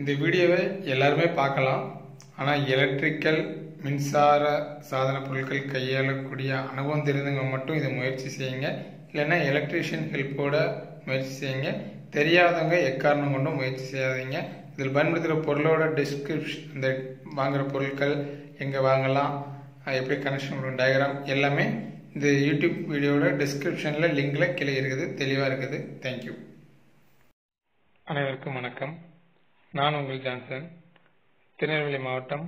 இந்த வீடியோவை எல்லாருமே பார்க்கலாம். ஆனால் எலக்ட்ரிக்கல் மின்சார சாதன பொருட்கள் கையாளக்கூடிய அனுபவம் தெரிந்தவங்க மட்டும் இதை முயற்சி செய்யுங்க. இல்லைன்னா எலக்ட்ரிஷியன் ஹெல்ப்போட முயற்சி செய்யுங்க. தெரியாதவங்க எக்காரணம் கொண்டும் முயற்சி செய்யாதீங்க. இதில் பயன்படுத்துகிற பொருளோட டிஸ்கிரிப்ஷன் இந்த வாங்குகிற பொருட்கள் எங்கே வாங்கலாம் எப்படி கனெக்ஷன் பண்ணுற டயக்ராம் எல்லாமே இந்த யூடியூப் வீடியோட டிஸ்கிரிப்ஷனில் லிங்கில் கீழே இருக்குது. தெளிவாக இருக்குது. தேங்க்யூ அனைவருக்கும் வணக்கம். நான் உங்கள் ஜான்சன். திருநெல்வேலி மாவட்டம்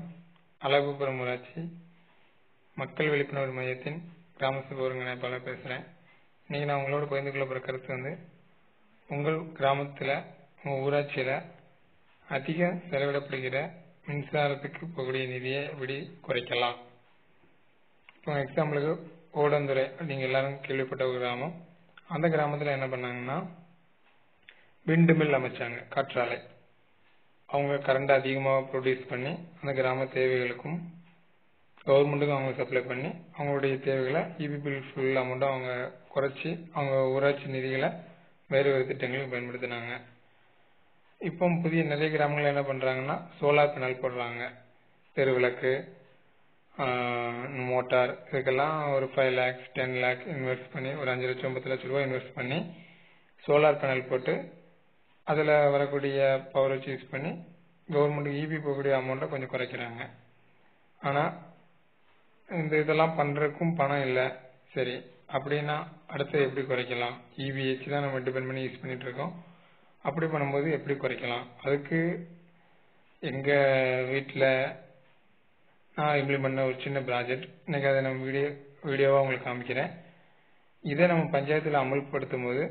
அழகுபுரம் ஊராட்சி. மக்கள் விழிப்புணர்வு மையத்தின் கிராம சபை ஒருங்கிணைப்பாளர் பேசுகிறேன் இன்னைக்கு நான் உங்களோட பகிர்ந்து கொள்ள போகிற கருத்து வந்து உங்கள் கிராமத்தில் உங்கள் ஊராட்சியில் அதிகம் செலவிடப்படுகிற மின்சாரத்துக்கு போகக்கூடிய நிதியை எப்படி குறைக்கலாம்? இப்போ எக்ஸாம்பிளுக்கு ஓடந்துறை நீங்கள் எல்லாரும் கேள்விப்பட்ட ஒரு கிராமம். அந்த கிராமத்தில் என்ன பண்ணாங்கன்னா விண்டு மில் அமைச்சாங்க காற்றாலை. அவங்க கரண்ட் அதிகமாக ப்ரொடியூஸ் பண்ணி அந்த கிராம தேவைகளுக்கும் கவர்மெண்ட்டுக்கும் அவங்க சப்ளை பண்ணி அவங்களுடைய தேவைகளை இபி பில் ஃபுல் அமௌண்ட்டும் அவங்க குறைச்சி அவங்க ஊராட்சி நிதிகளை வேறு வேறு திட்டங்களுக்கு பயன்படுத்தினாங்க. இப்போ புதிய நிறைய கிராமங்கள் என்ன பண்ணுறாங்கன்னா சோலார் பேனல் போடுறாங்க. தெருவிளக்கு மோட்டார் இதுக்கெல்லாம் ஒரு five lakhs ten lakhs invest பண்ணி ஒரு அஞ்சு லட்சம் பத்து லட்ச ரூபாய் இன்வெஸ்ட் பண்ணி சோலார் பேனல் போட்டு அதில் வரக்கூடிய பவர் வச்சு யூஸ் பண்ணி கவர்மெண்ட்டுக்கு இபி போகக்கூடிய அமௌண்ட்டை கொஞ்சம் குறைக்கிறாங்க. ஆனால் இந்த இதெல்லாம் பண்ணுறதுக்கும் பணம் இல்லை. சரி அப்படின்னா அடுத்து எப்படி குறைக்கலாம்? இபி வச்சு தான் நம்ம டிபெண்ட் பண்ணி யூஸ் பண்ணிட்டு இருக்கோம். அப்படி பண்ணும்போது எப்படி குறைக்கலாம்? அதுக்கு எங்கள் வீட்டில் நான் இம்ப்ளிமெண்ட் பண்ண ஒரு சின்ன ப்ராஜெக்ட் இன்னைக்கு அதை நம்ம வீடியோ வீடியோவாக உங்களுக்கு காமிக்கிறேன். இதை நம்ம பஞ்சாயத்தில் அமல்படுத்தும் போது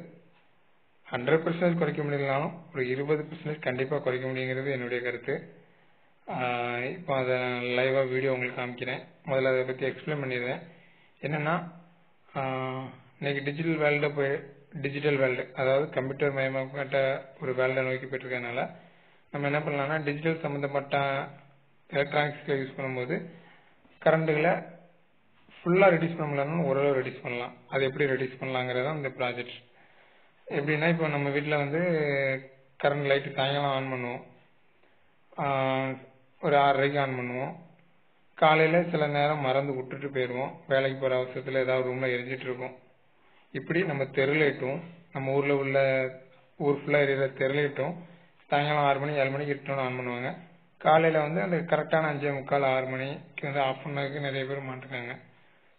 ஹண்ட்ரட் பர்சன்டேஜ் குறைக்க முடியலனாலும் ஒரு இருபது பர்சன்டேஜ் கண்டிப்பாக குறைக்க முடியுங்கிறது என்னுடைய கருத்து. இப்போ அதை நான் லைவாக வீடியோ உங்களுக்கு காமிக்கிறேன். முதல்ல அதை பற்றி எக்ஸ்பிளைன் பண்ணிடுறேன். என்னென்னா இன்னைக்கு டிஜிட்டல் வேர்ல்டு போய் டிஜிட்டல் வேர்ல்டு அதாவது கம்ப்யூட்டர் மயமாக்கப்பட்ட ஒரு வேர்ல்டை நோக்கி போயிட்டுருக்கனால நம்ம என்ன பண்ணலாம்னா டிஜிட்டல் சம்மந்தப்பட்ட எலக்ட்ரானிக்ஸில் யூஸ் பண்ணும்போது கரண்ட்டுகளை ஃபுல்லாக ரெடியூஸ் பண்ண முடியலனாலும் ஓரளவு ரெடியூஸ் பண்ணலாம். அது எப்படி ரெடியூஸ் பண்ணலாங்கிறது தான் இந்த ப்ராஜெக்ட் எப்படின்னா இப்போ நம்ம வீட்டில் வந்து கரண்ட் லைட்டு சாயங்காலம் ஆன் பண்ணுவோம். ஒரு ஆறரைக்கு ஆன் பண்ணுவோம். காலையில் சில நேரம் மறந்து விட்டுட்டு போயிடுவோம். வேலைக்கு போகிற அவசரத்தில் ஏதாவது ரூமில் எரிஞ்சிட்டு இருக்கும் இப்படி நம்ம தெருலைட்டும் நம்ம ஊரில் உள்ள ஊர் ஃபுல்லாக எரியிற தெருலைட்டும் சாயங்காலம் ஆறு மணி ஏழு மணிக்கு இருட்டோன்னு ஆன் பண்ணுவாங்க. காலையில் வந்து அந்த கரெக்டான அஞ்சே முக்கால் ஆறு மணிக்கு வந்து ஆஃப் பண்ணதுக்கு நிறைய பேர் மாட்டிருக்காங்க.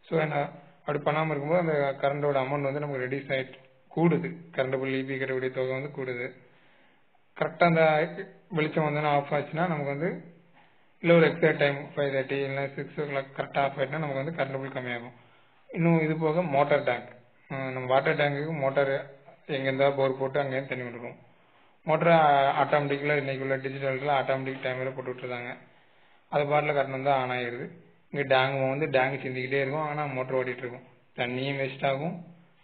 ஸோ என்ன அப்படி பண்ணாமல் இருக்கும்போது அந்த கரண்டோட அமௌண்ட் வந்து நமக்கு ரெடியூஸ் ஆகிட்டு கூடுது. கரண்ட் பில் இபி தொகை வந்து கூடுது. கரெக்டாக அந்த வெளிச்சம் வந்தோன்னா ஆஃப் ஆச்சுன்னா நமக்கு வந்து இல்லை ஒரு எக்ஸாக்ட் டைம் ஃபைவ் தேர்ட்டி இல்லை சிக்ஸ் ஓ கிளாக் கரெக்டாக ஆஃப் ஆகிட்டுனா நமக்கு வந்து கரண்ட் பில் கம்மியாகும். இன்னும் இது போக மோட்டார் டேங்க் நம்ம வாட்டர் டேங்குக்கு மோட்டார் எங்கேருந்தா போர் போட்டு அங்கேருந்து தண்ணி விட்டுருவோம். மோட்டரை ஆட்டோமேட்டிக்கில் இன்றைக்கி உள்ள டிஜிட்டலில் ஆட்டோமேட்டிக் டைமில் போட்டு விட்டுருந்தாங்க அது பாட்டில் கரண்ட் வந்து ஆன் ஆகிடுது இங்கே டேங்கு வந்து டேங்கு சிந்திக்கிட்டே இருக்கும். ஆனால் மோட்டர் ஓடிட்டு இருக்கும். தண்ணியும் வேஸ்ட் ஆகும்.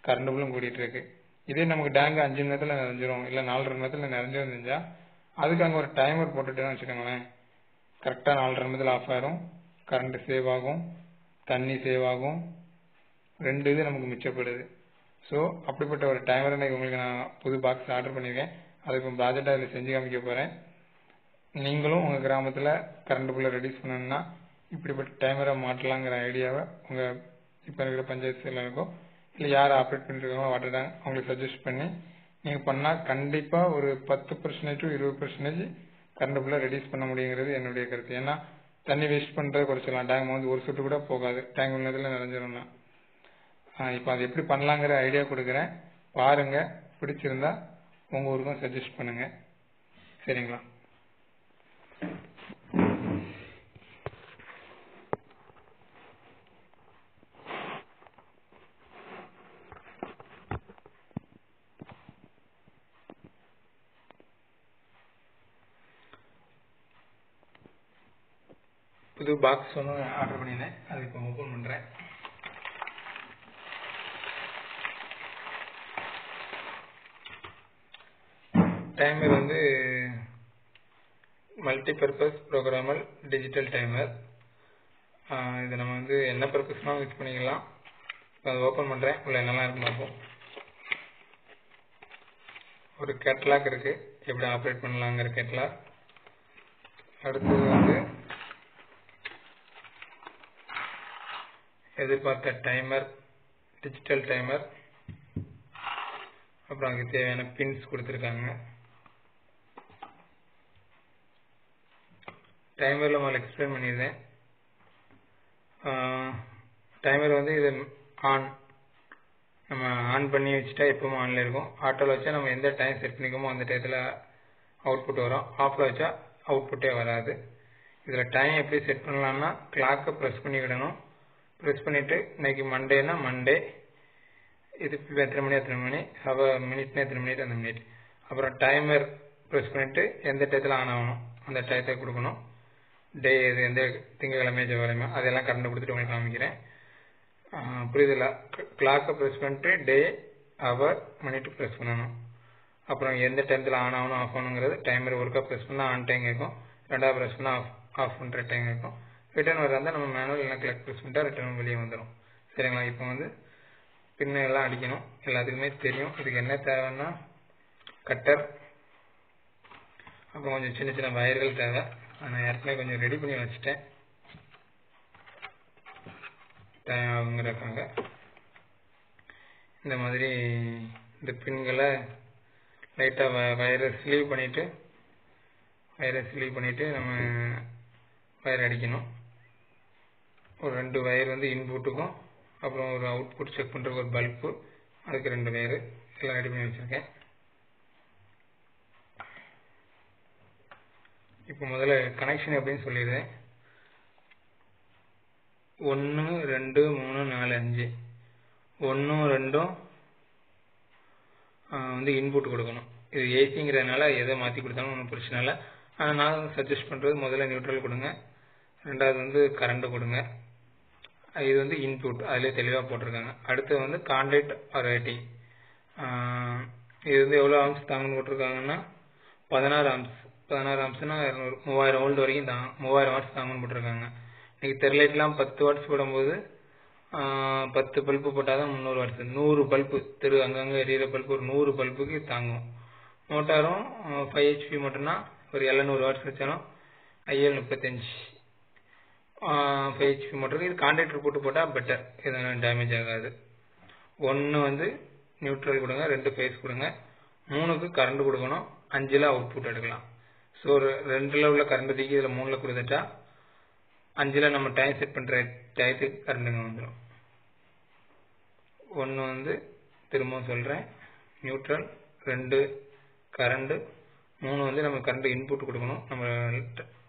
கரண்ட் பில்லும் கூட்டிகிட்டு இருக்கு. இதே நமக்கு டேங்கு அஞ்சு மணி நேரத்தில் நிறைஞ்சிரும் இல்லை நாலரை மணி நேரத்தில் நிறைஞ்சிரும் தெரிஞ்சா அதுக்கு அங்கே ஒரு டைமர் போட்டுட்டேன்னு வச்சுக்கோங்களேன். கரெக்டாக நாலரை மணி ஆஃப் ஆயிரும். கரண்ட் சேவ் ஆகும். தண்ணி சேவ் ஆகும். ரெண்டு இது நமக்கு மிச்சப்படுது. ஸோ அப்படிப்பட்ட ஒரு டைமர் எனக்கு உங்களுக்கு நான் புது பாக்ஸ் ஆர்டர் பண்ணியிருக்கேன் அதுக்கு ப்ராஜெக்டாக அதில் செஞ்சு காமிக்க போகிறேன் நீங்களும் உங்கள் கிராமத்தில் கரண்ட் பில்லை ரெடியூஸ் பண்ணணும்னா இப்படிப்பட்ட டைமரை மாட்டலாங்கிற ஐடியாவை உங்கள் இப்போ இருக்கிற பஞ்சாயத்து இருக்கும் இல்லை யார் ஆப்ரேட் பண்ணிருக்காங்களோ வாட்டர் டேங்க் அவங்களுக்கு சஜஸ்ட் பண்ணி நீங்கள் பண்ணால் கண்டிப்பாக ஒரு பத்து பர்சன்டேஜ் டு இருபது பர்சன்டேஜ் கரண்ட் பில்லை ரெடியூஸ் பண்ண முடியுங்கிறது என்னுடைய கருத்து. ஏன்னா தண்ணி வேஸ்ட் பண்ணுறத குறைச்சிடலாம். டேங்க் வந்து ஒரு சொட்டு கூட போகாது. டேங்க் உள்ளதில் நிறைஞ்சிடும்னா இப்போ அது எப்படி பண்ணலாங்கிற ஐடியா கொடுக்குறேன். பாருங்க. பிடிச்சிருந்தா உங்கள் ஊருக்கும் சஜஸ்ட் பண்ணுங்க. சரிங்களா? புது பாக்ஸ் ஒன்று ஆர்டர் uh, பண்ணியிருந்தேன் அது இப்போ ஓப்பன் பண்ணுறேன் டைமர் வந்து மல்டிபர்பஸ் ப்ரோக்ராமல் டிஜிட்டல் டைமர் இது நம்ம வந்து என்ன பர்பஸ்னாலும் யூஸ் பண்ணிக்கலாம். அதை ஓப்பன் பண்ணுறேன் உள்ள என்னெல்லாம் இருக்கு பார்ப்போம். ஒரு கேட்லாக் இருக்குது எப்படி ஆப்ரேட் பண்ணலாங்கிற கேட்லாக் அடுத்தது வந்து எதிர்பார்த்த டைமர் டிஜிட்டல் டைமர் அப்புறம் அதுக்கு தேவையான பின்ஸ் கொடுத்துருக்காங்க. டைமரில் முதல்ல எக்ஸ்பிளைன் பண்ணியிருந்தேன் டைமர் வந்து இது ஆன் நம்ம ஆன் பண்ணி வச்சுட்டா எப்பவும் ஆனில் இருக்கும். ஆட்டோவில் வச்சா நம்ம எந்த டைம் செட் பண்ணிக்கோமோ அந்த டயத்தில் அவுட்புட் வரும். ஆஃபில் வச்சா அவுட்புட்டே வராது. இதில் டைம் எப்படி செட் பண்ணலாம்னா கிளாக்கை ப்ரெஸ் பண்ணி விடணும் ப்ரெஸ் பண்ணிவிட்டு இன்னைக்கு மண்டேனா மண்டே இது எத்தனை மணி எத்தனை மணி? அவ மினிட்னா எத்தனை மினிட் அந்த மினிட் அப்புறம் டைமர் ப்ரெஸ் பண்ணிவிட்டு எந்த டயத்தில் ஆன் ஆகணும்? அந்த டயத்தை கொடுக்கணும். டே இது எந்த திங்கக்கிழமை செவ்வாய்க்கிழமை அதெல்லாம் கரண்ட் கொடுத்துட்டு உங்களுக்கு காமிக்கிறேன். புரியுதுல கிளாக்கை ப்ரெஸ் பண்ணிட்டு டே அவர் மினிட் ப்ரெஸ் பண்ணணும். அப்புறம் எந்த டைத்தில் ஆன் ஆகணும் ஆஃப் ஆகணுங்கிறது டைமர் ஒருக்கா ப்ரெஸ் பண்ணால் ஆன் டைம் கேட்கும். ரெண்டாவது ப்ரெஸ் பண்ணால் ஆஃப் ஆஃப் பண்ணுற டைம் இருக்கும் ரிட்டர்ன் வர்றதா நம்ம மேனுவல் எல்லாம் கிளாக் ப்ரெஸ் பண்ணிட்டா ரிட்டர்ன் வெளியே வந்துடும் சரிங்களா? இப்போ வந்து பின்ன எல்லாம் அடிக்கணும். எல்லாத்துக்குமே தெரியும். இதுக்கு என்ன தேவைன்னா கட்டர் அப்புறம் கொஞ்சம் சின்ன சின்ன வயர்கள் தேவை. நான் ஏற்கனவே கொஞ்சம் ரெடி பண்ணி வச்சுட்டேன். தேவைங்கிறக்காங்க இந்த மாதிரி இந்த பின்களை லைட்டாக வயரை ஸ்லீவ் பண்ணிவிட்டு வயரை ஸ்லீவ் பண்ணிவிட்டு நம்ம வயர் அடிக்கணும். ஒரு ரெண்டு வயர் வந்து இன்புட்டுக்கும் அப்புறம் ஒரு அவுட்புட் செக் பண்ணுறதுக்கு ஒரு பல்பு அதுக்கு ரெண்டு வயரு எல்லாம் ரெடி பண்ணி வச்சுருக்கேன். இப்போ முதல்ல கனெக்ஷன் எப்படின்னு சொல்லிடுறேன். ஒன்று ரெண்டு மூணு நாலு அஞ்சு. ஒன்றும் ரெண்டும் வந்து இன்புட் கொடுக்கணும். இது ஏசிங்கிறதுனால எதை மாற்றி கொடுத்தாலும் ஒன்றும் பிரச்சனை இல்லை. ஆனால் நான் சஜஸ்ட் பண்ணுறது முதல்ல நியூட்ரல் கொடுங்க. ரெண்டாவது வந்து கரண்ட்டு கொடுங்க. இது வந்து இன்புட் அதிலே தெளிவாக போட்டிருக்காங்க. அடுத்து வந்து கான்டாக்ட் ஆர் ரேட்டிங் இது வந்து எவ்வளோ ஆம்ஸ் தாங்கன்னு போட்டிருக்காங்கன்னா பதினாறு ஆம்ஸ் பதினாறு ஆம்ஸ்னா இரநூறு மூவாயிரம் ஓல்டு வரைக்கும் தாங்க மூவாயிரம் வாட்ஸ் தாங்கன்னு போட்டிருக்காங்க. இன்னைக்கு தெருலைட்லாம் பத்து வாட்ஸ் போடும்போது பத்து பல்பு போட்டால் தான் முந்நூறு வாட்ஸ் நூறு பல்பு தெரு அங்கங்கே எரியிற பல்பு ஒரு நூறு பல்புக்கு தாங்கும். மோட்டாரும் ஃபைவ் ஹெச்பி மட்டும்னா ஒரு எழுநூறு வாட்ஸ் வச்சாலும் ஐஏழு முப்பத்தஞ்சு. ஃபைவ் ஹெச்பி மோட்டருக்கு இது கான்டாக்டர் போட்டு போட்டால் பெட்டர் எதுவும் டேமேஜ் ஆகாது. ஒன்று வந்து நியூட்ரல் கொடுங்க ரெண்டு ஃபேஸ் கொடுங்க. மூணுக்கு கரண்ட் கொடுக்கணும். அஞ்சில் அவுட்புட் எடுக்கலாம். ஸோ ஒரு ரெண்டில் உள்ள கரண்ட் தூக்கி இதில் மூணில் கொடுத்துட்டா அஞ்சில் நம்ம டைம் செட் பண்ணுற டயத்துக்கு கரண்ட்டுங்க வந்துடும் ஒன்று வந்து திரும்பவும் சொல்கிறேன் நியூட்ரல் ரெண்டு கரண்ட்டு மூணு வந்து நம்ம கரண்ட் இன்புட் கொடுக்கணும். நம்ம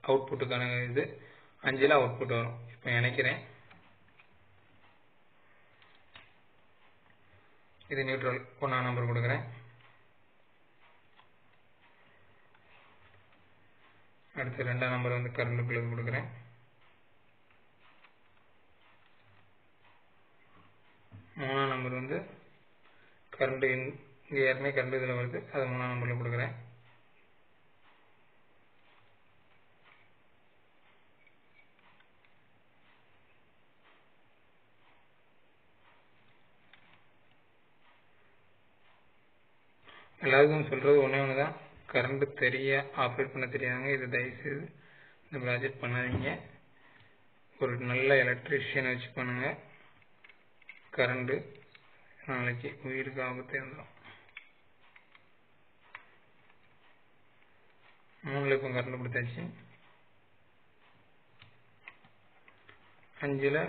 அவுட்புட்டுக்கான இது. அஞ்சில் அவுட்புட் வரும். இப்போ நினைக்கிறேன். இது நியூட்ரல் ஒன்றாம் நம்பர் கொடுக்குறேன். அடுத்து ரெண்டாம் நம்பர் வந்து கரண்ட்டுக்குள்ளே கொடுக்குறேன். மூணாம் நம்பர் வந்து கரண்ட் இங்கே ஏற்கனவே கரண்ட் இதில் வருது. அது மூணாம் நம்பரில் கொடுக்குறேன். எல்லாருக்கும் சொல்கிறது ஒன்றே ஒன்று தான் கரண்ட் தெரிய ஆப்ரேட் பண்ண தெரியாதவங்க இதை தயவுசெய்து இந்த ப்ராஜெக்ட் பண்ணாதீங்க. ஒரு நல்ல எலக்ட்ரிஷியனை வச்சு பண்ணுங்க. கரண்ட்டு நாளைக்கு உயிருக்கு ஆபத்தே வந்துடும் மூணில் இப்போ கரண்ட் கொடுத்தாச்சு. அஞ்சில்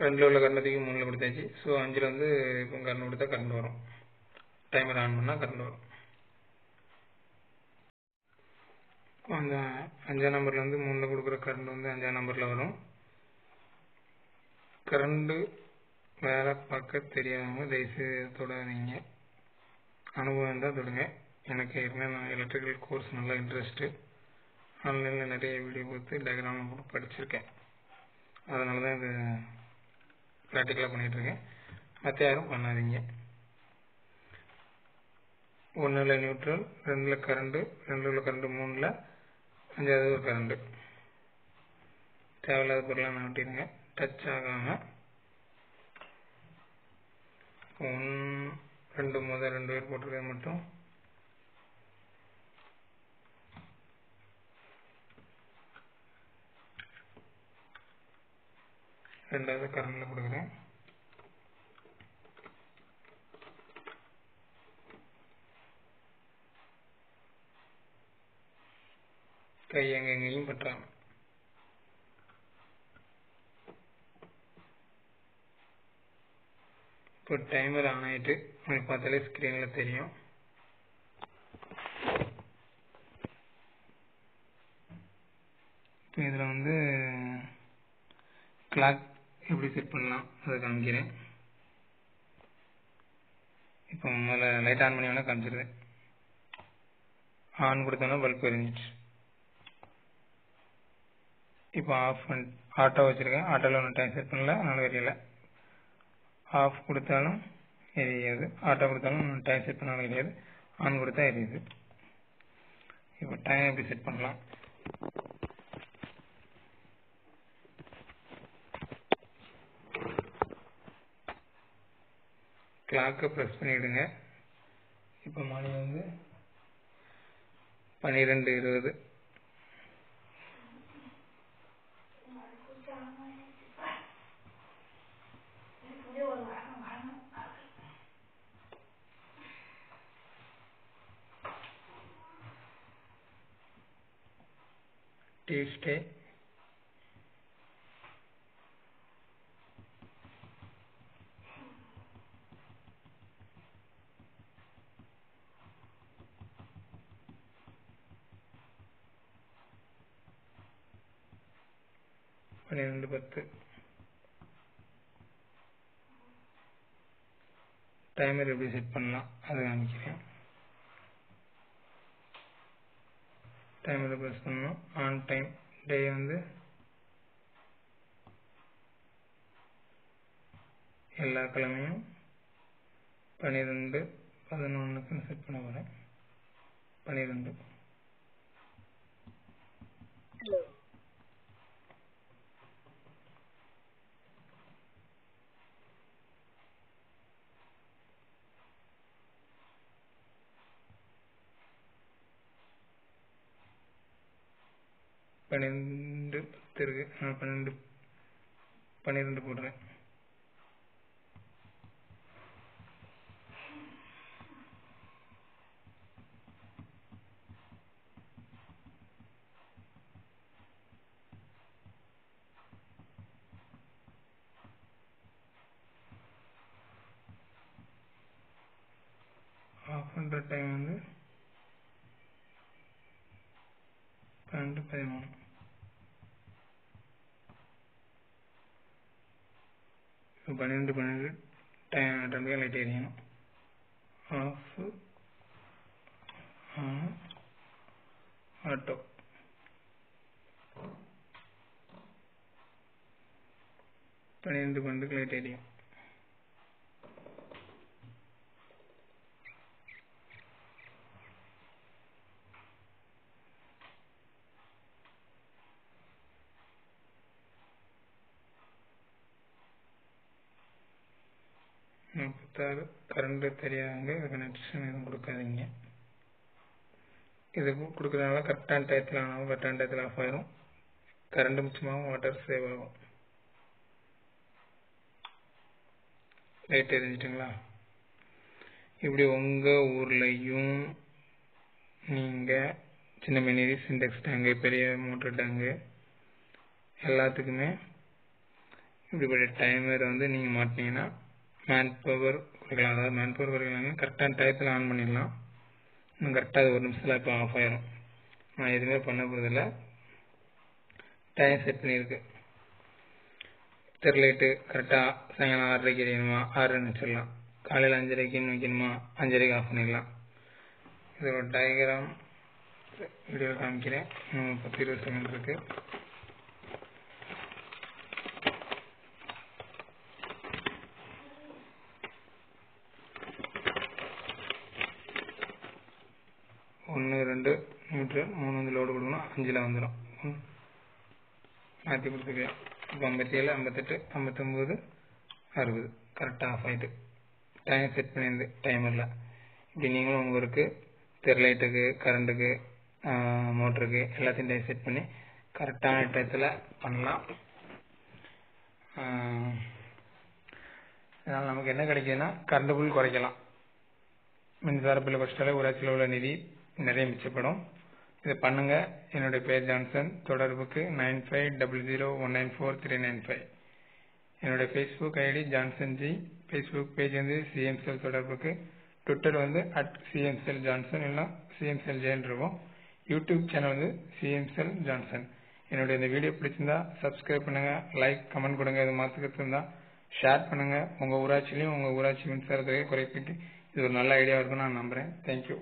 ரெண்டில் உள்ள கரண்டத்துக்கு மூணில் கொடுத்தாச்சு. ஸோ அஞ்சில் வந்து இப்போ கரண்ட் கொடுத்தா கரண்ட் வரும். டைமர் ஆன் பண்ணால் கரண்ட் வரும். அந்த அஞ்சாம் நம்பரில் வந்து மூணில் கொடுக்குற கரண்ட் வந்து அஞ்சாம் நம்பரில் வரும். கரண்டு வேலை பார்க்க தெரியாதவங்க தயவுசெய்து தொடாதீங்க. அனுபவம் இருந்தால் தொடுங்க. எனக்கு ஏற்கனவே நான் எலக்ட்ரிக்கல் கோர்ஸ் நல்லா இன்ட்ரெஸ்ட்டு ஆன்லைனில் நிறைய வீடியோ கொடுத்து டயக்ராம் கூட படிச்சிருக்கேன். அதனால தான் இது ப்ராக்டிக்கலாக பண்ணிகிட்ருக்கேன் மற்ற யாரும் பண்ணாதீங்க. ஒன்றில் நியூட்ரல் ரெண்டில் கரண்ட்டு ரெண்டில் உள்ள கரண்ட்டு மூணில் அஞ்சாவது ஒரு கரண்ட்டு தேவையில்லாத பொருளாக நான் டச் ஆகாமல் ஒன் ரெண்டு முதல் ரெண்டு பேர் போட்டிருக்கிறது மட்டும். ரெண்டாவது கரண்டில் கொடுக்குறேன் கை எங்கெங்கேயும் பற்றாம. இப்போ டைமர் ஆன் ஆகிட்டு உங்களுக்கு பார்த்தாலே ஸ்க்ரீனில் தெரியும் இப்போ இதில் வந்து கிளாக் எப்படி செட் பண்ணலாம் அதை காமிக்கிறேன். இப்போ முதல்ல லைட் ஆன் பண்ணி வேணால் காமிச்சிருவேன் ஆன் கொடுத்தோன்னா பல்ப் எரிஞ்சிச்சு இப்போ ஆஃப் பண்ணி ஆட்டோ வச்சுருக்கேன். ஆட்டோவில் ஒன்றும் டைம் செட் பண்ணல அதனால் எரியலை. ஆஃப் கொடுத்தாலும் எரியாது. ஆட்டோ கொடுத்தாலும் டைம் செட் பண்ணாலும் எரியாது. ஆன் கொடுத்தா எரியுது. இப்போ டைம் எப்படி செட் பண்ணலாம்? கிளாக்கை ப்ரெஸ் பண்ணிவிடுங்க இப்போ மணி வந்து பன்னிரெண்டு இருபது. டியூஸ்டே பன்னிரெண்டு பத்து. டைமர் எப்படி செட் பண்ணலாம் அதை காமிக்கிறேன். டைமரை ப்ரெஸ் பண்ணணும். ஆன் டைம் டே வந்து எல்லா கிழமையும் பன்னிரெண்டு பதினொன்றுக்குன்னு செட் பண்ண போகிறேன் பன்னிரெண்டு. பன்னிரெண்டு பத்து இருக்கு. பன்னிரெண்டு பன்னெண்டு பன்னிரெண்டு போடுறேன் ஆஃப் பண்ணுற டைம் வந்து பன்னெண்டு பதிமூணு. இப்போ பன்னெண்டு பன்னெண்டு. டைம் ரெண்டு லைட் எரியணும் ஆஃப் ஆட்டோ பன்னிரெண்டு பன்னெண்டுக்கு லைட் எரியும் முப்பத்தாறு கரண்ட் தெரியாதவங்க இதுக்கு கனெக்ஷன் எதுவும் கொடுக்காதீங்க. இது கொடுக்குறதுனால கரெக்டான டயத்தில் ஆனாலும் கரெக்டான டயத்தில் ஆஃப் ஆயிரும். கரண்ட் மிச்சமாகவும் வாட்டர் சேவ் ஆகும். லைட் எரிஞ்சிட்டுங்களா? இப்படி உங்கள் ஊர்லேயும் நீங்கள் சின்ன மினி சிண்டெக்ஸ் டேங்கு பெரிய மோட்டர் டேங்கு எல்லாத்துக்குமே இப்படிப்பட்ட டைமர் வந்து நீங்கள் மாட்டினீங்கன்னா மேன் பவர் குறைக்கலாம் அதாவது மேன் பவர் குறைக்கலாங்க கரெக்டான டயத்தில் ஆன் பண்ணிடலாம். இன்னும் கரெக்டாக அது ஒரு நிமிஷத்தில் இப்போ ஆஃப் ஆயிரும். நான் எதுவுமே பண்ண போகிறதில்ல டைம் செட் பண்ணியிருக்கு. தெருலைட்டு கரெக்டாக சாயங்காலம் ஆறரைக்கு எரியணுமா? ஆறு வச்சிடலாம். காலையில் அஞ்சரைக்கு வைக்கணுமா அஞ்சரைக்கு ஆஃப் பண்ணிடலாம். இதோட டயக்ராம் வீடியோ காமிக்கிறேன். இன்னும் பத்து இருபது செகண்ட் இருக்குது ரெண்டு மீட்ரு மூணு வந்து லோடு கொடுக்கணும். அஞ்சில் வந்துடும் மாற்றி கொடுத்துருக்கேன் இப்போ ஐம்பத்தி ஏழு ஐம்பத்தெட்டு ஐம்பத்தொம்போது அறுபது. கரெக்டாக ஆஃப் ஆகிட்டு டைம் செட் பண்ணியிருந்து டைமரில் இப்படி நீங்களும் உங்களுக்கு தெர்லைட்டுக்கு கரண்ட்டுக்கு மோட்டருக்கு எல்லாத்தையும் டைம் செட் பண்ணி கரெக்டான டயத்தில் பண்ணலாம். அதனால் நமக்கு என்ன கிடைக்குதுன்னா கரண்ட் பில் குறைக்கலாம். மின்சார பில் குறைச்சிட்டாலே ஊராட்சியில் உள்ள நிதி நிறைய மிச்சப்படும். இதை பண்ணுங்க. என்னுடைய பேர் ஜான்சன். தொடர்புக்கு nine five double zero one nine four three nine five. என்னுடைய Facebook ID Johnson G Facebook page வந்து சிஎம்செல் தொடர்புக்கு. ட்விட்டர் வந்து அட் சிஎம்செல் ஜான்சன். இல்லைனா சிஎம்செல் ஜெயின் இருக்கும். யூடியூப் சேனல் வந்து சிஎம்செல் ஜான்சன். என்னுடைய இந்த வீடியோ பிடிச்சிருந்தா சப்ஸ்கிரைப் பண்ணுங்க. லைக் கமெண்ட் கொடுங்க. இது மாற்றுக்கிறது இருந்தால் ஷேர் பண்ணுங்க. உங்கள் ஊராட்சிலையும் உங்கள் ஊராட்சி மின்சாரத்துறையை குறைப்பிட்டு இது ஒரு நல்ல ஐடியா இருக்கும்னு நான் நம்புகிறேன் தேங்க்யூ